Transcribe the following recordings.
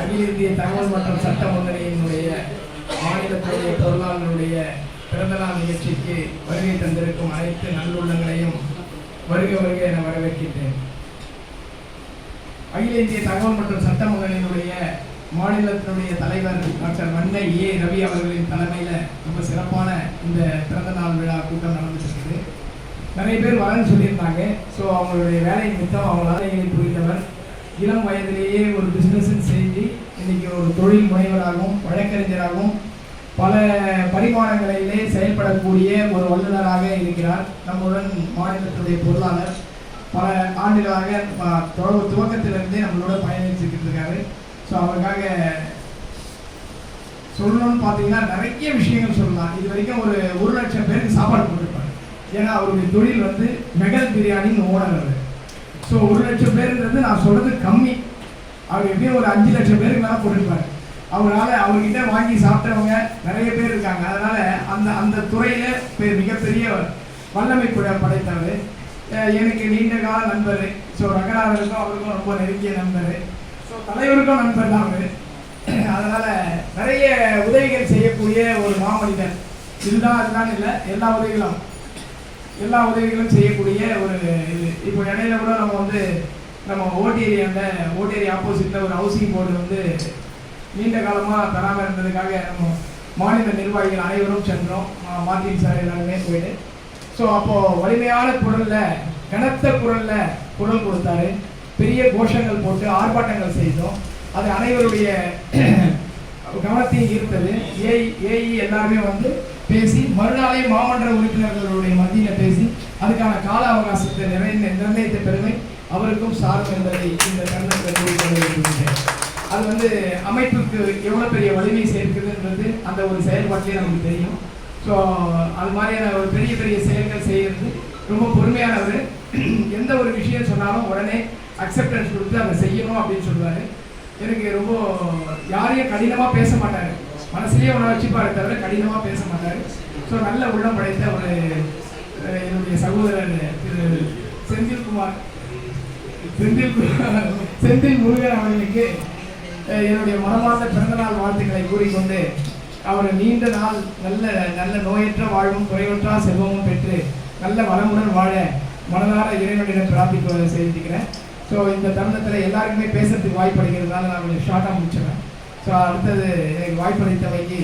அகில இந்திய தகவல் மற்றும் சட்ட முன்னணியினுடைய மாநிலத்துடைய பொருளாளருடைய பிறந்தநாள் நிகழ்ச்சிக்கு வருகை தந்திருக்கும் அனைத்து நல்லுள்ளங்களையும் வருக வருக என வரவேற்கின்றேன். அகில இந்திய தகவல் மற்றும் சட்ட முன்னணியினுடைய மாநிலத்தினுடைய தலைவர் டாக்டர் மன்னை ஏ. ரவி அவர்களின் தலைமையில் ரொம்ப சிறப்பான இந்த பிறந்த நாள் விழா கூட்டம் நடந்துட்டு இருக்குது. நிறைய பேர் வரேன்னு சொல்லியிருந்தாங்க. ஸோ அவங்களுடைய வேலை நிமித்தம் அவங்க வேலைகளை புரிந்தவர் இளம் வயதிலேயே ஒரு பிஸ்னஸ் செஞ்சு இன்றைக்கி ஒரு தொழில் முனைவராகவும் வழக்கறிஞராகவும் பல பரிமாணங்களிலே செயல்படக்கூடிய ஒரு வல்லுநராக இருக்கிறார். நம்முடன் மாநிலத்துடைய பொருளாளர். பல ஆண்டுகளாக ப- துவக்கத்திலிருந்தே நம்மளோட பயணிச்சுக்கிட்டு இருக்காரு. ஸோ அவருக்காக சொல்லணும்னு பார்த்தீங்கன்னா நிறைய விஷயங்கள் சொல்லலாம். இது வரைக்கும் ஒரு ஒரு லட்சம் பேருக்கு சாப்பாடு போட்டிருப்பாரு ஏன்னா அவருடைய தொழில் வந்து மெகல் பிரியாணின்னு ஓனர் அவர் ஸோ ஒரு லட்சம் பேருன்றது நான் சொல்கிறது கம்மி. அவர் எப்படியும் ஒரு அஞ்சு லட்சம் பேருக்கு மேலே போட்டிருப்பார். அவரால் அவர்கிட்ட வாங்கி சாப்பிட்டவங்க நிறைய பேர் இருக்காங்க. அதனால் அந்த அந்த துறையில் பெ- மிகப்பெரிய வல்லமை கூட படைத்தவர். எனக்கு நீண்ட கால நண்பர். ஸோ ரங்கநாதனுக்கும் அவருக்கும் ரொம்ப நெருங்கிய நண்பர். ஸோ தலைவருக்கும் நண்பர் தான் அவர். அதனால் நிறைய உதவிகள் செய்யக்கூடிய ஒரு மாமனிதன் இதுதான் அதுதான் இல்லை எல்லா உதவிகளும். எல்லா உதவிகளும் செய்யக்கூடிய ஒரு இது. இப்போ இடையில கூட நம்ம வந்து நம்ம ஓட்டேரியாண்ட ஓட்டேரி ஆப்போசிட்டில் ஒரு ஹவுசிங் போர்டு வந்து நீண்ட காலமாக தராமல் இருந்ததுக்காக நம்ம மாநில நிர்வாகிகள் அனைவரும் சென்றோம். மா- சார் எல்லாருமே போயிட்டு. ஸோ அப்போது வலிமையான குரலில் கனத்த குரலில் குரல் கொடுத்தாரு. பெரிய கோஷங்கள் போட்டு ஆர்ப்பாட்டங்கள் செய்தோம். அது அனைவருடைய கவனத்தையும் ஈர்த்தது. ஏஐ ஏஇ எல்லாருமே வந்து பேசி மறுநாளே மாமன்ற உறுப்பினர்கள் அதுக்கான அவகாசத்தை நிறை நிர்ணயித்த பெருமை அவருக்கும் சாரும் என்பதை இந்த தருணத்தில் அது வந்து அமைப்புக்கு எவ்வளவு பெரிய வலிமை சேர்க்குதுன்றது அந்த ஒரு செயல்பாட்டிலே நமக்கு தெரியும். ஸோ அது மாதிரியான ஒரு பெரிய பெரிய செயல்கள் செய்யறது ரொம்ப பொறுமையானவர். எந்த ஒரு விஷயம் சொன்னாலும் உடனே அக்செப்டன்ஸ் கொடுத்து அதை செய்யணும் அப்படின்னு சொல்லுவார். எனக்கு ரொம்ப யாரையும் கடினமாக பேச மாட்டார். மனசுலேயே உணர வச்சுப்பாரு தவிர கடினமாக பேச மாட்டார். ஸோ நல்ல உள்ளம் படைத்த ஒரு என்னுடைய சகோதரர் திரு செந்தில்குமார் செந்தில் செந்தில் முருகன் அவர்களுக்கு என்னுடைய மனமார்ந்த பிறந்தநாள் வாழ்த்துக்களை கூறிக்கொண்டு அவர் நீண்ட நாள் நல்ல நல்ல நோயற்ற வாழ்வும் குறைவற்றா செல்வமும் பெற்று நல்ல வளமுடன் வாழ மனதார இறைவனிடம் பிரார்த்திக்க செய்திருக்கிறேன். ஸோ இந்த தருணத்தில் எல்லாருக்குமே பேசுறதுக்கு வாய்ப்பு அளிக்கிறதுனால நான் கொஞ்சம் ஷார்ட்டாக முடிச்சிடுறேன். ஸோ அடுத்தது எனக்கு வாய்ப்பளித்தவைக்கு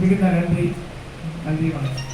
மிகுந்த நன்றி. நன்றி வணக்கம்.